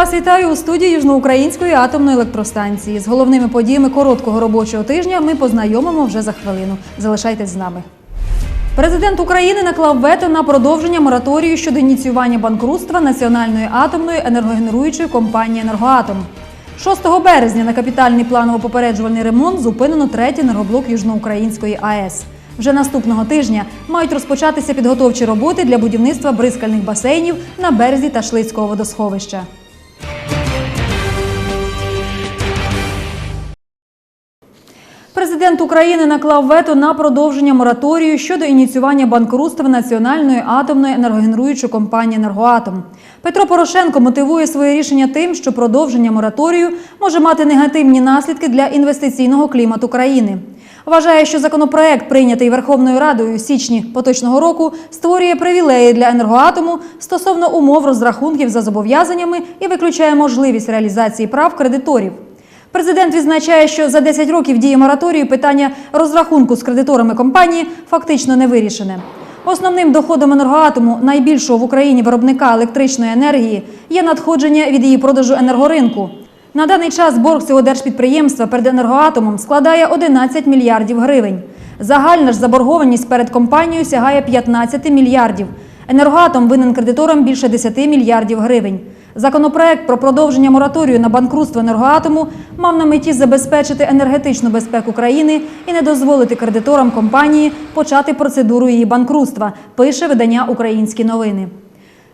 Вас вітаю у студії Южноукраїнської атомної електростанції. З головними подіями короткого робочого тижня ми познайомимо вже за хвилину. Залишайтесь з нами. Президент України наклав вето на продовження мораторію щодо ініціювання банкрутства національної атомної енергогенеруючої компанії Енергоатом. 6 березня на капітальний планово-попереджувальний ремонт зупинено третій енергоблок Южноукраїнської АЕС. Вже наступного тижня мають розпочатися підготовчі роботи для будівництва бризкальних басейнів на березі Ташлицького водосховища. Президент України наклав вето на продовження мораторію щодо ініціювання банкрутства національної атомної енергогенеруючої компанії Енергоатом. Петро Порошенко мотивує своє рішення тим, що продовження мораторію може мати негативні наслідки для інвестиційного клімату країни. Вважає, що законопроект, прийнятий Верховною Радою у січні поточного року, створює привілеї для енергоатому стосовно умов розрахунків за зобов'язаннями і виключає можливість реалізації прав кредиторів. Президент відзначає, що за 10 років дії мораторію питання розрахунку з кредиторами компанії фактично не вирішене. Основним доходом енергоатому, найбільшого в Україні виробника електричної енергії, є надходження від її продажу енергоринку. На даний час борг цього держпідприємства перед енергоатомом складає 11 мільярдів гривень. Загальна ж заборгованість перед компанією сягає 15 мільярдів. Енергоатом винен кредиторам більше 10 мільярдів гривень. Законопроект про продовження мораторію на банкрутство енергоатому мав на меті забезпечити енергетичну безпеку країни і не дозволити кредиторам компанії почати процедуру її банкрутства. Пише видання Українські новини.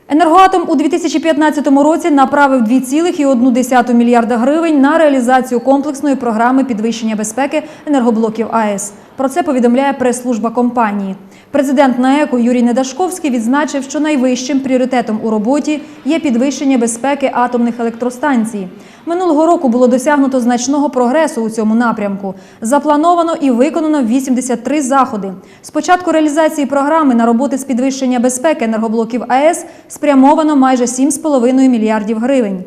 Енергоатом у 2015 році направив 2,1 мільярда гривень на реалізацію комплексної програми підвищення безпеки енергоблоків АЕС. Про це повідомляє прес-служба компанії. Президент НАЕКу Юрій Недашковський відзначив, що найвищим пріоритетом у роботі є підвищення безпеки атомних електростанцій. Минулого року було досягнуто значного прогресу у цьому напрямку. Заплановано і виконано 83 заходи. З початку реалізації програми на роботи з підвищення безпеки енергоблоків АЕС спрямовано майже 7,5 мільярдів гривень.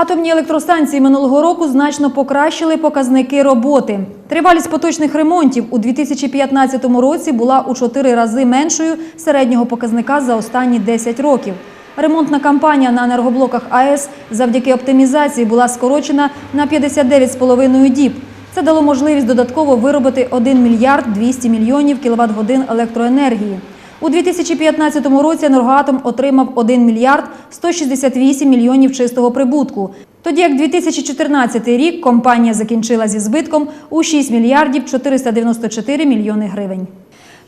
Атомні електростанції минулого року значно покращили показники роботи. Тривалість поточних ремонтів у 2015 році була у 4 рази меншою середнього показника за останні 10 років. Ремонтна кампанія на енергоблоках АЕС завдяки оптимізації була скорочена на 59,5 діб. Це дало можливість додатково виробити 1 мільярд 200 мільйонів кіловат-годин електроенергії. У 2015 році енергоатом отримав 1 мільярд 168 мільйонів чистого прибутку. Тоді як 2014 рік компанія закінчила зі збитком у 6 мільярдів 494 мільйони гривень.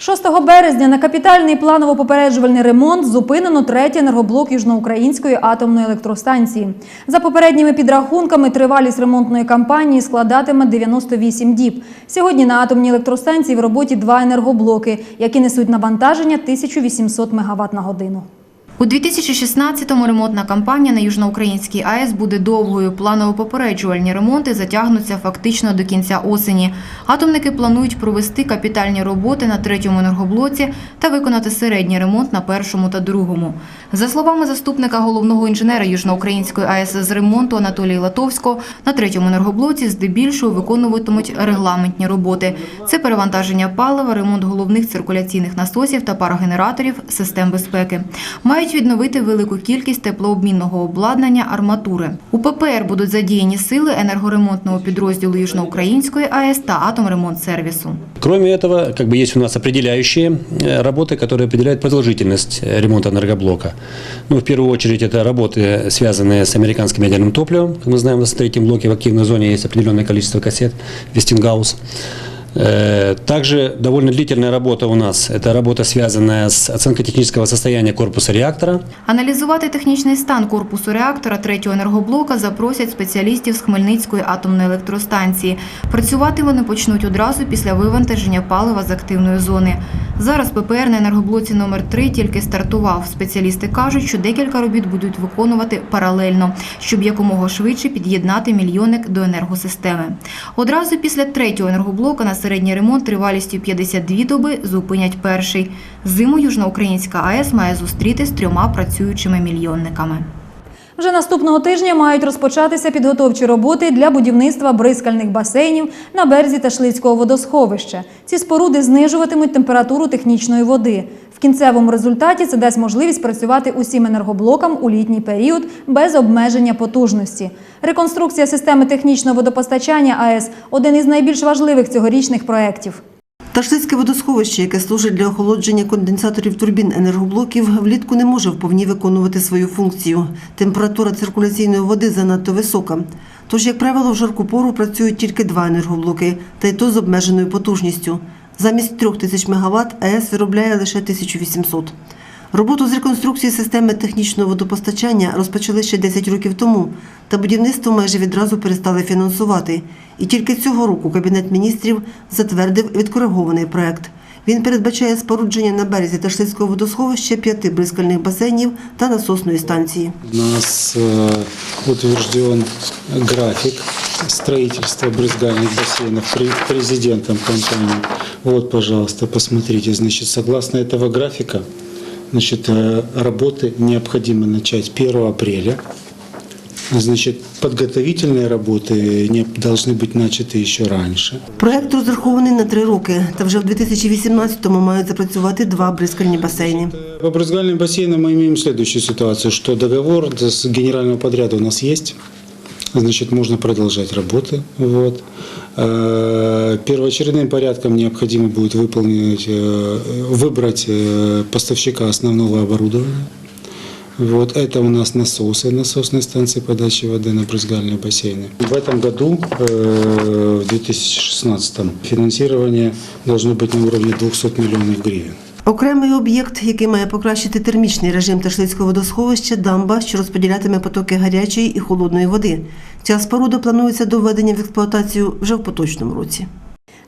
6 березня на капітальний планово-попереджувальний ремонт зупинено третій енергоблок Южноукраїнської атомної електростанції. За попередніми підрахунками, тривалість ремонтної кампанії складатиме 98 діб. Сьогодні на атомній електростанції в роботі два енергоблоки, які несуть навантаження 1800 МВт на годину. У 2016-му ремонтна кампанія на Южноукраїнській АЕС буде довгою. Планово-попереджувальні ремонти затягнуться фактично до кінця осені. Атомники планують провести капітальні роботи на третьому енергоблоці та виконати середній ремонт на першому та другому. За словами заступника головного інженера Южноукраїнської АЕС з ремонту Анатолія Латовського, на третьому енергоблоці здебільшого виконуватимуть регламентні роботи. Це перевантаження палива, ремонт головних циркуляційних насосів та парогенераторів систем безпеки. Мають відновити велику кількість теплообмінного обладнання арматури. У ППР будуть задіяні сили енергоремонтного підрозділу Южноукраїнської АЕС та Атомремонтсервісу. Кроме этого, как бы есть у нас определяющие э, работы, которые определяют продолжительность э, ремонта энергоблока. Ну, в первую очередь, это работы, связанные с американским ядерным топливом. Как мы знаем, у нас в третьем блоке в активной зоне есть определенное количество кассет Вестингаус. Э, Также довольно длительная работа у нас. Это работа, связанная с оценкой технического состояния корпуса реактора. Аналізувати технічний стан корпусу реактора третього енергоблока запросять спеціалістів з Хмельницької атомної електростанції. Працювати вони почнуть одразу після вивантаження палива з активної зони. Зараз ППР на енергоблоці номер 3 тільки стартував. Спеціалісти кажуть, що декілька робіт будуть виконувати паралельно, щоб якомога швидше під'єднати мільйонник до енергосистеми. Одразу після третього енергоблока на середній ремонт тривалістю 52 доби зупинять перший. Зиму Южноукраїнська АЕС має зустріти з трьома працюючими мільйонниками. Вже наступного тижня мають розпочатися підготовчі роботи для будівництва бризкальних басейнів на березі Ташлицького водосховища. Ці споруди знижуватимуть температуру технічної води. Кінцевому результаті це дасть можливість працювати усім енергоблокам у літній період без обмеження потужності. Реконструкція системи технічного водопостачання АЕС один із найбільш важливих цьогорічних проєктів. Ташлицьке водосховище, яке служить для охолодження конденсаторів турбін енергоблоків, влітку не може вповні виконувати свою функцію. Температура циркуляційної води занадто висока. Тож, як правило, в жарку пору працюють тільки два енергоблоки, та й то з обмеженою потужністю. Замість трьох тисяч МВт АЕС виробляє лише 1800. Роботу з реконструкції системи технічного водопостачання розпочали ще 10 років тому, та будівництво майже відразу перестали фінансувати. І тільки цього року Кабінет міністрів затвердив відкоригований проект. Він передбачає спорудження на березі Ташлицького водосховища п'яти бризкальних басейнів та насосної станції. У нас э, утвержден график строительства брызгальных бассейнов пре- президентом компании. Вот, пожалуйста, посмотрите. Значит, согласно этого графика, значит, э, работы необходимо начать 1 апреля. Значит, подготовительные работы не должны быть начаты еще раньше. Проект розрахований на три роки, та вже в 2018-му мають запрацювати два бризкальні басейни. По брызгальным бассейнам мы имеем следующую ситуацию, что договор с генерального подряда у нас есть. Значит, можно продолжать работы. Вот. Э, Первоочередным порядком необходимо будет выполнить, э, выбрать э, поставщика основного оборудования. Вот это у нас насосы, насосные станции подачи воды на брызгальные бассейны. В этом году, э, в 2016, финансирование должно быть на уровне 200 миллионов гривен. Окремий об'єкт, який має покращити термічний режим Ташлицького водосховища, дамба, що розподілятиме потоки гарячої і холодної води. Ця споруда планується до введення в експлуатацію вже в поточному році.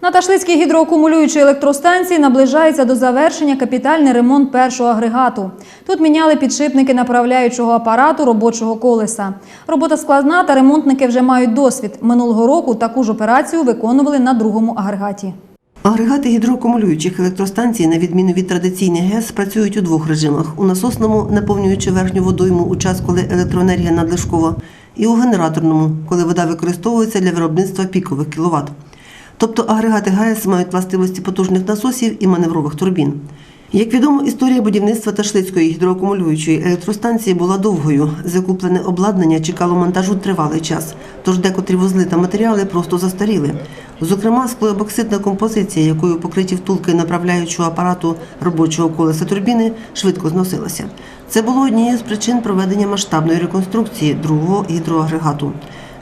На Ташлицькій гідроакумулюючій електростанції наближається до завершення капітальний ремонт першого агрегату. Тут міняли підшипники направляючого апарату робочого колеса. Робота складна, та ремонтники вже мають досвід. Минулого року таку ж операцію виконували на другому агрегаті. Агрегати гідроакумулюючих електростанцій, на відміну від традиційних ГЕС, працюють у двох режимах: у насосному, наповнюючи верхню водойму у час, коли електроенергія надлишкова, і у генераторному, коли вода використовується для виробництва пікових кіловат. Тобто агрегати ГАЕС мають властивості потужних насосів і маневрових турбін. Як відомо, історія будівництва Ташлицької гідроакумулюючої електростанції була довгою. Закуплене обладнання чекало монтажу тривалий час, тож декотрі вузли та матеріали просто застаріли. Зокрема, склоебоксидна композиція, якою покриті втулки направляючого апарату робочого колеса турбіни, швидко зносилася. Це було однією з причин проведення масштабної реконструкції другого гідроагрегату.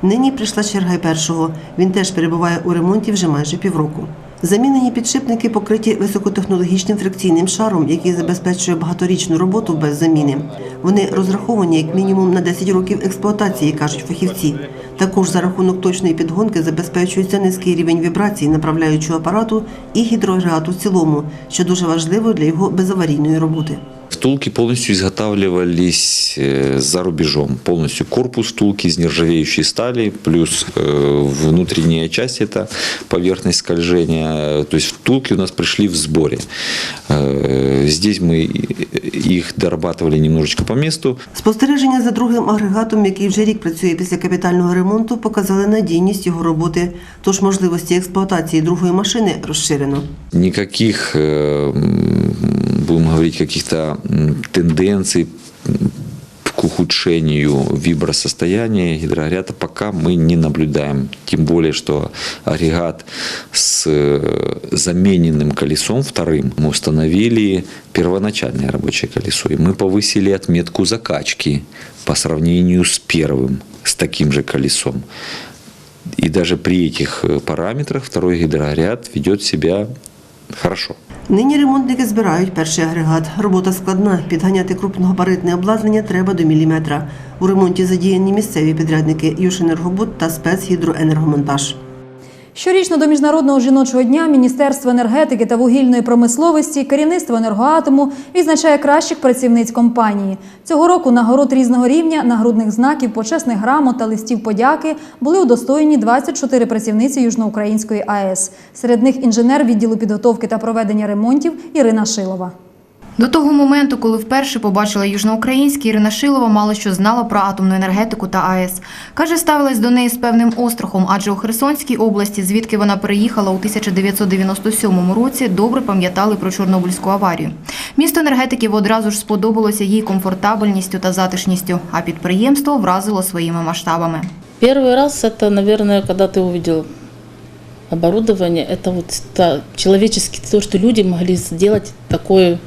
Нині прийшла черга й першого. Він теж перебуває у ремонті вже майже півроку. Замінені підшипники покриті високотехнологічним фрикційним шаром, який забезпечує багаторічну роботу без заміни. Вони розраховані як мінімум на 10 років експлуатації, кажуть фахівці. Також за рахунок точної підгонки забезпечується низький рівень вібрацій направляючого апарату і гідроагрегату в цілому, що дуже важливо для його безаварійної роботи. Втулки полностью изготавливались э, за рубежом. Полностью корпус втулки из нержавеющей стали, плюс э, внутренняя часть это поверхность скольжения. То есть втулки у нас пришли в сборе. Э, Здесь мы их дорабатывали немножечко по месту. Спостереження за другим агрегатом, який вже рік працює після капітального ремонту, показали надійність його роботи, тож можливості експлуатації другої машини розширено. Никаких, э, м, будем говорить, каких-то тенденций к ухудшению вибросостояния гидроагрегата пока мы не наблюдаем. Тем более, что агрегат с э, замененным колесом вторым мы установили первоначальное рабочее колесо. И мы повысили отметку закачки по сравнению с первым, с таким же колесом. И даже при этих э, параметрах второй гидроагрегат ведет себя хорошо. Нині ремонтники збирають перший агрегат. Робота складна. Підганяти крупногабаритне обладнання треба до міліметра. У ремонті задіяні місцеві підрядники Юшенергобуд та спецгідроенергомонтаж. Щорічно до Міжнародного жіночого дня Міністерство енергетики та вугільної промисловості, керівництво енергоатому відзначає кращих працівниць компанії. Цього року нагород різного рівня, нагрудних знаків, почесних грамот та листів подяки були удостоєні 24 працівниці Южноукраїнської АЕС. Серед них інженер відділу підготовки та проведення ремонтів Ірина Шилова. До того моменту, коли вперше побачила южноукраїнський, Ірина Шилова мало що знала про атомну енергетику та АЕС. Каже, ставилась до неї з певним острахом, адже у Херсонській області, звідки вона переїхала у 1997 році, добре пам'ятали про Чорнобильську аварію. Місто енергетиків одразу ж сподобалося їй комфортабельністю та затишністю, а підприємство вразило своїми масштабами. Первый раз это, наверное, когда ты увидел оборудование, это вот та, человечески то, что люди могли сделать такое,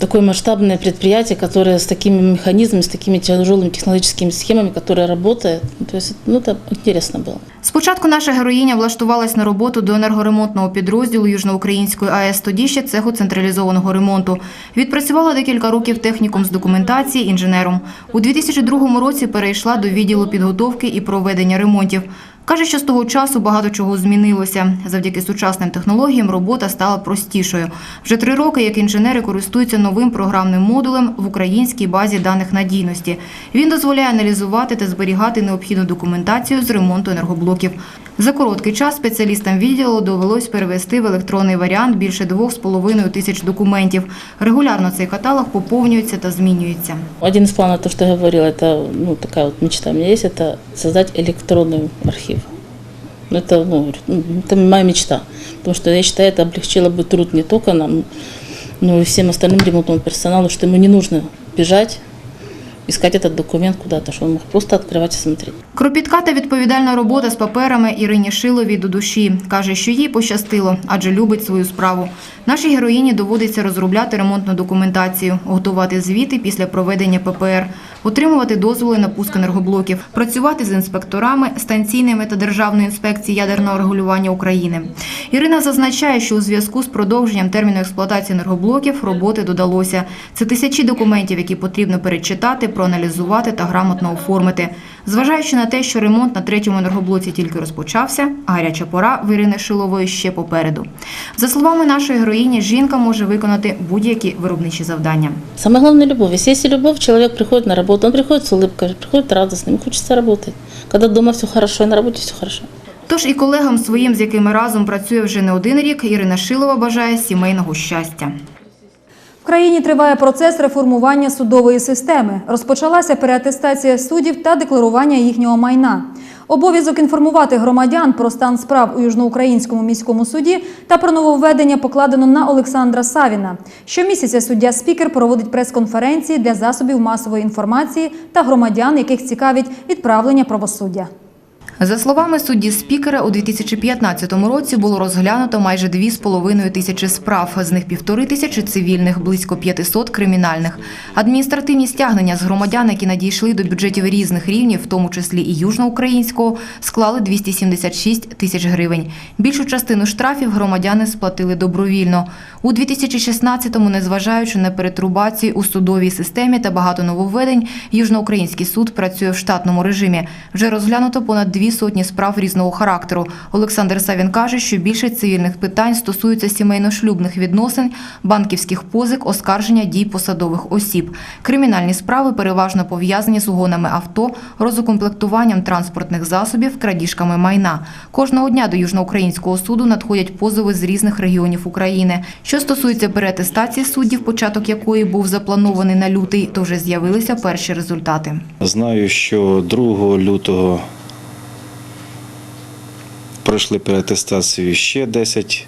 такое масштабное предприятие, которое с такими механизмами, с такими тяжелыми технологическими схемами, которое работает. То есть, ну, это интересно было. Спочатку наша героїня влаштувалась на роботу до енергоремонтного підрозділу Южноукраїнської АЕС, тоді ще цеху централізованого ремонту. Відпрацювала декілька років техніком з документації, інженером. У 2002 році перейшла до відділу підготовки і проведення ремонтів. Каже, що з того часу багато чого змінилося. Завдяки сучасним технологіям робота стала простішою. Вже три роки як інженери користуються новим програмним модулем в українській базі даних надійності. Він дозволяє аналізувати та зберігати необхідну документацію з ремонту енергоблоків. За короткий час спеціалістам відділу довелось перевести в електронний варіант більше 2,5 тисяч документів. Регулярно цей каталог поповнюється та змінюється. Один из планов, то, что я говорила, это ну, такая вот мечта у меня есть, это создать электронный архив. Ну, Это, ну, ну, это моя мечта. Потому что я считаю, это облегчило бы труд не только нам, но и всем остальным ремонтному персоналу, что ему не нужно бежать, искать этот документ куда-то, что он мог просто открывать и смотреть. Кропітка та відповідальна робота з паперами Ірині Шиловій до душі. Каже, що їй пощастило, адже любить свою справу. Нашій героїні доводиться розробляти ремонтну документацію, готувати звіти після проведення ППР, отримувати дозволи на пуск енергоблоків, працювати з інспекторами станційними та Державної інспекції ядерного регулювання України. Ірина зазначає, що у зв'язку з продовженням терміну експлуатації енергоблоків роботи додалося. Це тисячі документів, які потрібно перечитати, проаналізувати та грамотно оформити. Зважаючи на те, що ремонт на третьому енергоблоці тільки розпочався, а гаряча пора в Ірини Шилової ще попереду. За словами нашої героїні, жінка може виконати будь-які виробничі завдання. Самое главное – любовь. Если есть любовь, человек приходит на работу, он приходит с улыбкой, приходит радостным, ему хочется работать. Когда дома все хорошо, на работе все хорошо. Тож і колегам своїм, з якими разом працює вже не один рік, Ірина Шилова бажає сімейного щастя. В країні триває процес реформування судової системи. Розпочалася переатестація суддів та декларування їхнього майна. Обов'язок інформувати громадян про стан справ у Южноукраїнському міському суді та про нововведення покладено на Олександра Савіна. Щомісяця суддя-спікер проводить прес-конференції для засобів масової інформації та громадян, яких цікавить відправлення правосуддя. За словами судді спікера, у 2015 році було розглянуто майже 2,5 тисячі справ, з них півтори тисячі цивільних, близько 500 кримінальних. Адміністративні стягнення з громадян, які надійшли до бюджетів різних рівнів, в тому числі і южноукраїнського, склали 276 тисяч гривень. Більшу частину штрафів громадяни сплатили добровільно. У 2016-му, незважаючи на перетрубації у судовій системі та багато нововведень, Южноукраїнський суд працює в штатному режимі. Вже розглянуто понад сотні справ різного характеру. Олександр Савін каже, що більшість цивільних питань стосуються сімейно-шлюбних відносин, банківських позик, оскарження дій посадових осіб. Кримінальні справи переважно пов'язані з угонами авто, розукомплектуванням транспортних засобів, крадіжками майна. Кожного дня до Южноукраїнського суду надходять позови з різних регіонів України. Що стосується переатестації суддів, початок якої був запланований на лютий, то вже з'явилися перші результати. Знаю, що 2 лютого пройшли переатестацію ще 10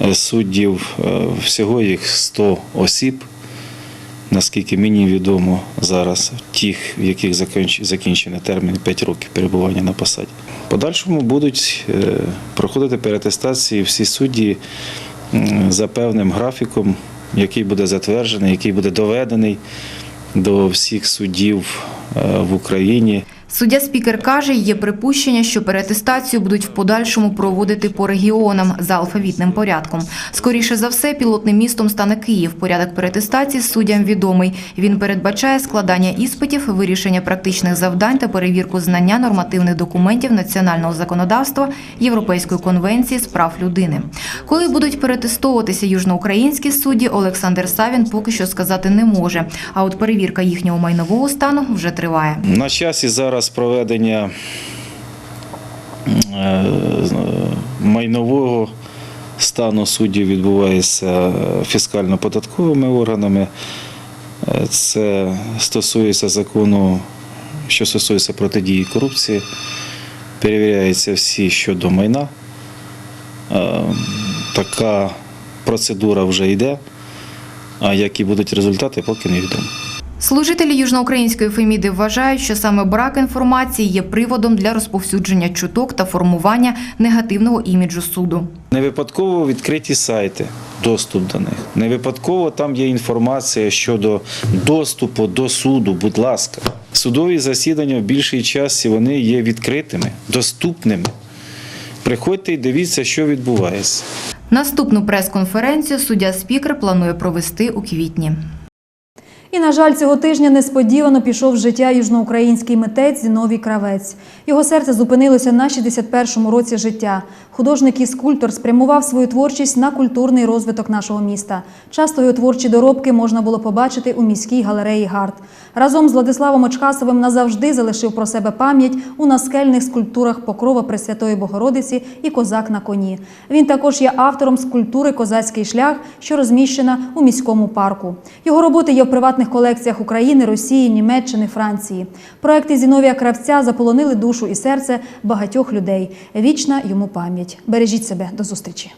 е, суддів. Е, Всього їх 100 осіб, наскільки мені відомо зараз, тих, в яких закінч- закінчений термін 5 років перебування на посаді. Подальшому будуть е, проходити переатестації всі судді за певним графіком, який буде затверджений, який буде доведений до всіх суддів в Україні. Суддя спікер каже, є припущення, що переатестацію будуть в подальшому проводити по регіонам за алфавітним порядком. Скоріше за все, пілотним містом стане Київ. Порядок переатестації суддям відомий. Він передбачає складання іспитів, вирішення практичних завдань та перевірку знання нормативних документів національного законодавства Європейської конвенції з прав людини. Коли будуть перетестовуватися южноукраїнські судді, Олександр Савін поки що сказати не може. А от перевірка їхнього майнового стану вже триває. На часі зараз проведення е, майнового стану суддів відбувається фіскально-податковими органами. Е, Це стосується закону, що стосується протидії корупції. Перевіряються всі щодо майна. Е, Така процедура вже йде. А які будуть результати, поки невідомо. Служителі Южноукраїнської Феміди вважають, що саме брак інформації є приводом для розповсюдження чуток та формування негативного іміджу суду. Не випадково відкриті сайти, доступ до них. Не випадково там є інформація щодо доступу до суду. Будь ласка, судові засідання в більшій часі вони є відкритими, доступними. Приходьте і дивіться, що відбувається. Наступну прес-конференцію суддя-спікер планує провести у квітні. І, на жаль, цього тижня несподівано пішов з життя южноукраїнський митець Зіновій Кравець. Його серце зупинилося на 61-му році життя. Художник і скульптор спрямував свою творчість на культурний розвиток нашого міста. Часто його творчі доробки можна було побачити у міській галереї Гард. Разом з Владиславом Очкасовим назавжди залишив про себе пам'ять у наскельних скульптурах Покрова Пресвятої Богородиці і Козак на коні. Він також є автором скульптури Козацький шлях, що розміщена у міському парку. Його роботи є в приватних колекціях України, Росії, Німеччини, Франції. Проекти Зіновія Кравця заполонили душу і серце багатьох людей. Вічна йому пам'ять. Бережіть себе до зустрічі.